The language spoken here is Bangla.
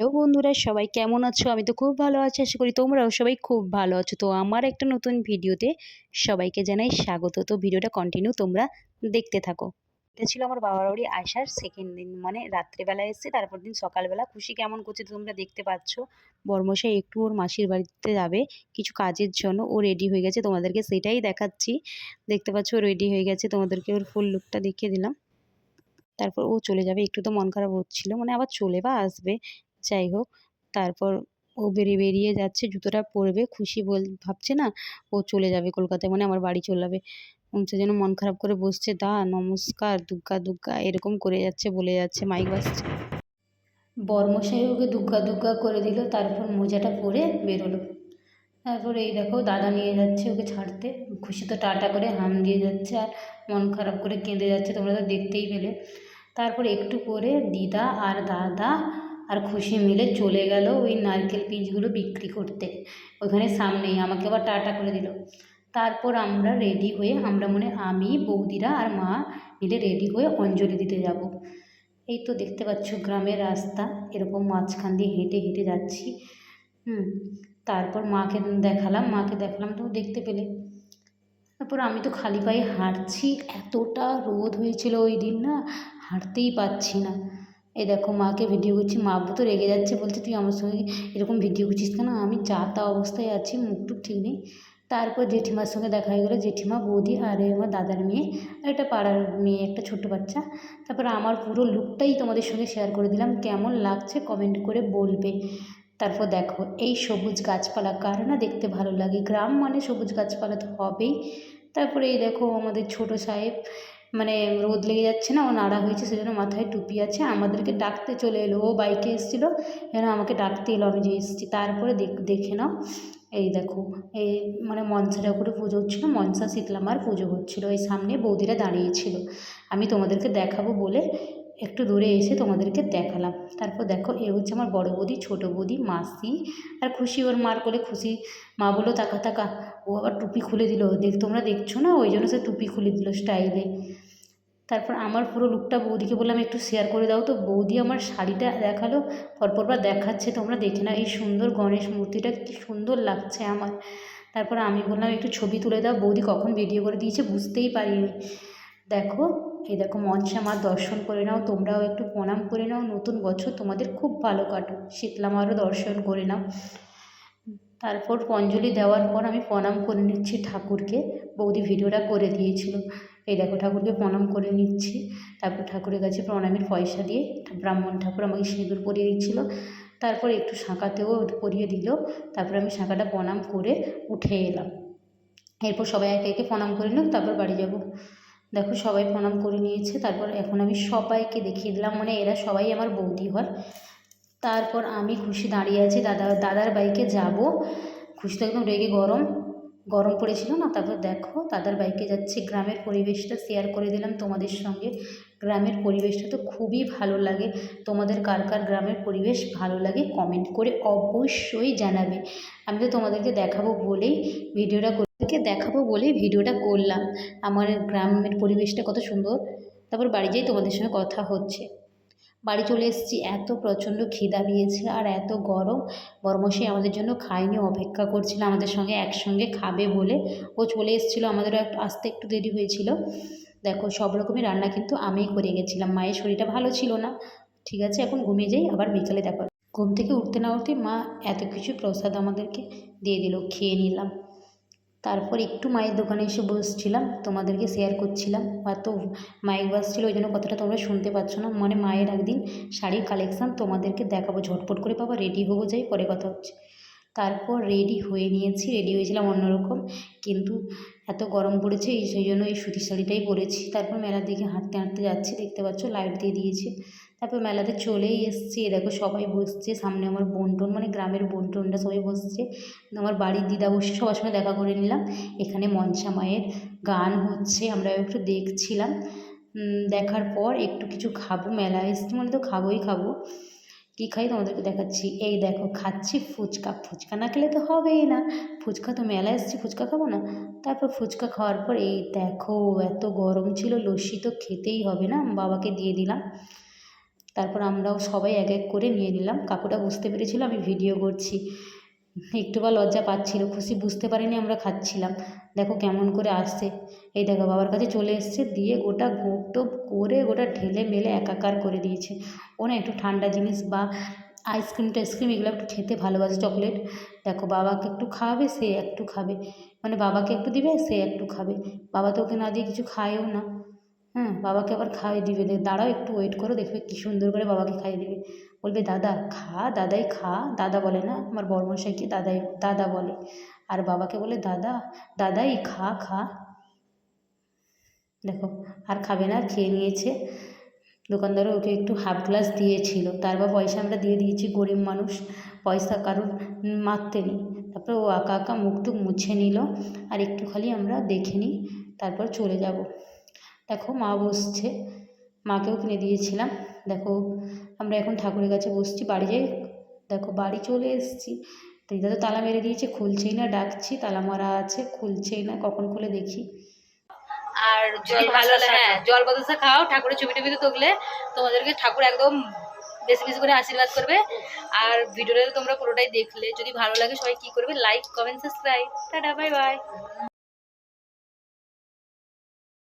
হ্যালো বন্ধুরা, সবাই কেমন আছো? আমি তো খুব ভালো আছি, আশা করি তোমরাও সবাই খুব ভালো আছো। তো আমার একটা নতুন ভিডিওতে সবাইকে জানাই স্বাগত। তো ভিডিওটা কন্টিনিউ তোমরা দেখতে থাকো। এটা ছিল আমার বাবার বাড়ি আসার সেকেন্ড দিন মানে রাত্রেবেলা এসছে তারপর দিন সকালবেলা খুশি কেমন করছে তোমরা দেখতে পাচ্ছ। বর্মশাই একটু ওর মাসির বাড়িতে যাবে, কিছু কাজের জন্য ও রেডি হয়ে গেছে, তোমাদেরকে সেটাই দেখাচ্ছি। দেখতে পাচ্ছ ও রেডি হয়ে গেছে, তোমাদেরকে ওর ফুল লুকটা দেখিয়ে দিলাম। তারপর ও চলে যাবে, একটু তো মন খারাপ হচ্ছিল মানে আবার চলে বা আসবে। যাই হোক, তারপর ও বেরিয়ে বেরিয়ে যাচ্ছে, জুতোটা পরবে, খুশি বল, ভাবছে না ও চলে যাবে কলকাতায় মানে আমার বাড়ি চলে যাবে। সে যেন মন খারাপ করে বসছে, দা, নমস্কার, দুগ্গা দুগ্গা, এরকম করে যাচ্ছে, বলে যাচ্ছে, মাইক বাজছে। বর্মশাই ওকে দুগ্গা দুগ্গা করে দিল, তারপর মোজাটা পরে বেরোলো। তারপর এই দেখো, দাদা নিয়ে যাচ্ছে ওকে ছাড়তে, খুশি তো টাটা করে হাম দিয়ে যাচ্ছে, আর মন খারাপ করে কেঁদে যাচ্ছে, তোমরা তো দেখতেই পেলে। তারপর একটু পরে দিদা আর দাদা আর খুশি মিলে চলে গেল ওই নারকেল পিসগুলো বিক্রি করতে। ওইখানে সামনেই আমাকে আবার টাটা করে দিল। তারপর আমরা রেডি হয়ে, আমরা মনে আমি, বৌদিরা আর মা মিলে রেডি হয়ে অঞ্জলি দিতে যাব। এই তো দেখতে পাচ্ছ গ্রামের রাস্তা, এরকম মাঝখান দিয়ে হেঁটে হেঁটে যাচ্ছি। হুম, তারপর মাকে দেখালাম মাকে দেখালাম তো দেখতে পেলে। তারপর আমি তো খালি পায়ে হাঁটছি, এতটা রোদ হয়েছিল ওই দিন না, হাঁটতেই পারছি না। এই দেখো মাকে ভিডিও করছি, মা তো রেগে যাচ্ছে বলছে, তুই আমার সঙ্গে এরকম ভিডিও করছিস কেন? আমি যা তা অবস্থায় আছি, মুখ মুখটুক ঠিক নেই। তারপর জেঠিমার সঙ্গে দেখা হয়ে গেলো, জেঠিমা, বৌদি আর আমার দাদার মেয়ে আর একটা পাড়ার মেয়ে, একটা ছোট্ট বাচ্চা। তারপর আমার পুরো লুকটাই তোমাদের সঙ্গে শেয়ার করে দিলাম, কেমন লাগছে কমেন্ট করে বলবে। তারপর দেখো, এই সবুজ গাছপালা কার না দেখতে ভালো লাগে? গ্রাম মানে সবুজ গাছপালা তো হবেই। তারপরে এই দেখো আমাদের ছোট সাহেব মানে রোদ লেগে যাচ্ছে না, ও নাড়া হয়েছে, সেজন্য মাথায় টুপি আছে। আমাদেরকে ডাকতে চলে এলো, ও বাইকে এসেছিল, যেন আমাকে ডাকতে এলো। আমি যে এসেছি, তারপরে দেখে নাও। এই দেখো এই মানে মনসা ঠাকুরের পুজো হচ্ছিল, মনসা শীতলামার পুজো হচ্ছিল। এই সামনে বৌদিরা দাঁড়িয়েছিল। আমি তোমাদেরকে দেখাবো বলে একটু দূরে এসে তোমাদেরকে দেখালাম। তারপর দেখো, এ হচ্ছে আমার বড় বৌদি, ছোটো বৌদি, মাসি। আর খুশি ওর মার করে খুশি মা বলল, তাকা তাকা। ও আবার টুপি খুলে দিল। দেখ, তোমরা দেখছ না? ওই জন্য সে টুপি খুলে দিল স্টাইলে। তারপর আমার পুরো লুকটা বৌদিকে বললাম, একটু শেয়ার করে দাও তো। বৌদি আমার শাড়িটা দেখাল পরপরবার দেখাচ্ছে, তোমরা দেখে না এই সুন্দর গণেশ মূর্তিটা কি সুন্দর লাগছে আমার। তারপর আমি বললাম, একটু ছবি তুলে দাও। বৌদি কখন ভিডিও করে দিয়েছে বুঝতেই পারিনি। দেখো, এই দেখো মঞ্চে আমার দর্শন করে নাও, তোমরাও একটু প্রণাম করে নাও, নতুন বছর তোমাদের খুব ভালো কাটুক। শীতলা মারও দর্শন করে নাও। তারপর অঞ্জলি দেওয়ার পর আমি প্রণাম করে নিচ্ছি ঠাকুরকে, বৌদি ভিডিওটা করে দিয়েছিল। এই দেখো ঠাকুরকে প্রণাম করে নিচ্ছি। তারপর ঠাকুরের কাছে প্রণামের পয়সা দিয়ে ব্রাহ্মণ ঠাকুর আমাকে সিঁদুর পরিয়ে দিচ্ছিল। তারপর একটু শাঁখাতেও পরিয়ে দিল। তারপর আমি শাঁখাটা প্রণাম করে উঠে এলাম। এরপর সবাই একে একে প্রণাম করে নিল, তারপর বাড়ি যাব। দেখো সবাই প্রণাম করে নিয়েছে। তারপর এখন আমি সবাইকে দেখিয়ে দিলাম। মানে এরা সবাই আমার বৌদি হয়। তারপর আমি খুশি দাঁড়িয়ে আছি। দাদা, দাদার বাইকে যাব। খুশি তো একদম রেগে গরম। গরম পড়েছিল না, তারপর দেখো দাদার বাইকে যাচ্ছে, গ্রামের পরিবেশটা শেয়ার করে দিলাম তোমাদের সঙ্গে। গ্রামের পরিবেশটা তো খুবই ভালো লাগে, তোমাদের কার কার গ্রামের পরিবেশ ভালো লাগে কমেন্ট করে অবশ্যই জানাবে। আমি তো তোমাদেরকে দেখাবো বলেই ভিডিওটা করতে দেখাবো বলেই ভিডিওটা করলাম। আমার গ্রামের পরিবেশটা কত সুন্দর। তারপর বাড়ি যেয়ে তোমাদের সঙ্গে কথা হচ্ছে। বাড়ি চলে এসেছি। এত প্রচণ্ড খিদা পেয়েছে আর এত গরম। বরমশাই আমাদের জন্য খায়নি অপেক্ষা করছিল আমাদের সঙ্গে একসঙ্গে খাবে বলে। ও চলে এসেছিল, আমাদেরও একটু আসতে একটু দেরি হয়েছিল। দেখো, সব রকমের রান্না কিন্তু আমিই করে গেছিলাম। মায়ের শরীরটা ভালো ছিল না। ঠিক আছে, এখন ঘুমিয়ে যাই, আবার বিকালে দেখো ঘুম থেকে উঠতে না উঠতে মা এত কিছু প্রসাদ আমাদেরকে দিয়ে দিল, খেয়ে নিলাম। তারপর একটু মায়ের দোকানে এসে বসছিলাম, তোমাদেরকে শেয়ার করছিলাম। এত মাইক বাজছিল ওই জন্য কথাটা তোমরা শুনতে পাচ্ছ না। মানে মায়ের একদিন শাড়ির কালেকশান তোমাদেরকে দেখাবো, ঝটপট করে বাবা রেডি হব যাই, পরে কথা হচ্ছে। তারপর রেডি হয়ে নিয়েছি রেডি হয়েছিলাম অন্যরকম, কিন্তু এত গরম পড়েছে, এই সেই জন্য এই সুতির শাড়িটাই পরেছি। তারপর মেলার দিকে হাঁটতে হাঁটতে যাচ্ছি, দেখতে পাচ্ছ লাইট দিয়ে দিয়েছে। তারপর মেলাতে চলেই এসছি। দেখো সবাই বসছে, সামনে আমার বোনটোন মানে গ্রামের বোনটোনরা সবাই বসছে। আমার বাড়ির দিদা বসে সবার সঙ্গে দেখা করে নিলাম। এখানে মনসা মায়ের গান হচ্ছে আমরা একটু দেখছিলাম। দেখার পর একটু কিছু খাব মেলা এসছি মানে তো খাবোই খাব। কী খাই তোমাদেরকে দেখাচ্ছি? এই দেখো, খাচ্ছি ফুচকা। ফুচকা না খেলে তো হবেই না। ফুচকা তো মেলা এসেছি, ফুচকা খাব না। তারপর ফুচকা খাওয়ার পর এই দেখো, এত গরম ছিল, লস্যি তো খেতেই হবে না। বাবাকে দিয়ে দিলাম। তারপর আমরাও সবাই এক এক করে নিয়ে নিলাম। কাকুটা বুঝতে পেরেছিল আমি ভিডিও করছি। একটু বা লজ্জা পাচ্ছিল, খুশি বুঝতে পারিনি আমরা খাচ্ছিলাম। দেখো কেমন করে আসছে। এই দেখো বাবার কাছে চলে এসছে, দিয়ে গোটা গোপ টোপ করে গোটা ঢেলে মেলে একাকার করে দিয়েছে। ও না একটু ঠান্ডা জিনিস বা আইসক্রিম টাইসক্রিম এগুলো একটু খেতে ভালোবাসে, চকলেট। দেখো বাবাকে একটু খাওয়াবে, সে একটু খাবে। মানে বাবাকে একটু দিবে, সে একটু খাবে। বাবা তো ওকে না দিয়ে কিছু খায়ও না। হ্যাঁ বাবাকে আবার খাইয়ে দিবে। দাঁড়াও একটু ওয়েট করো, দেখবে কী সুন্দর করে বাবাকে খাইয়ে দিবে। বলবে, দাদা, খা, দাদাই খা। দাদা বলে না, আমার বড়মশাইকে দাদাই, দাদা বলে। আর বাবাকে বলে, দাদা, দাদাই খা খা। দেখো, আর খাবে না, খেয়ে নিয়েছে। দোকানদারও ওকে একটু হাফ গ্লাস দিয়েছিল। তারপর পয়সা আমরা দিয়ে দিয়েছি, গরিব মানুষ। পয়সা কারোর মারতে নেই। তারপর ও আঁকা আঁকা মুখ টুক মুছে নিল। আর একটু খালি আমরা দেখে নিই, তারপর চলে যাব। দেখো মা বসছে। মাকেও কিনে দিয়েছিলাম। দেখো আমরা এখন ঠাকুরের কাছে বসছি বাড়ি যাই। দেখো বাড়ি চলে এসেছি। দিদা তো তালা মেরে দিয়েছে খুলছেই না ডাকছি। তালা মারা আছে খুলছেই না কখন খুলে দেখি। আর জল ভালো হ্যাঁ জল বাতাসা খাও ঠাকুরের ছবি টবি তুললে তোমাদেরকে ঠাকুর একদম বেশি বেশি করে আশীর্বাদ করবে। আর ভিডিওটা তোমরা পুরোটাই দেখলে। যদি ভালো লাগে সবাই কি করবে? Like comment subscribe tata bye bye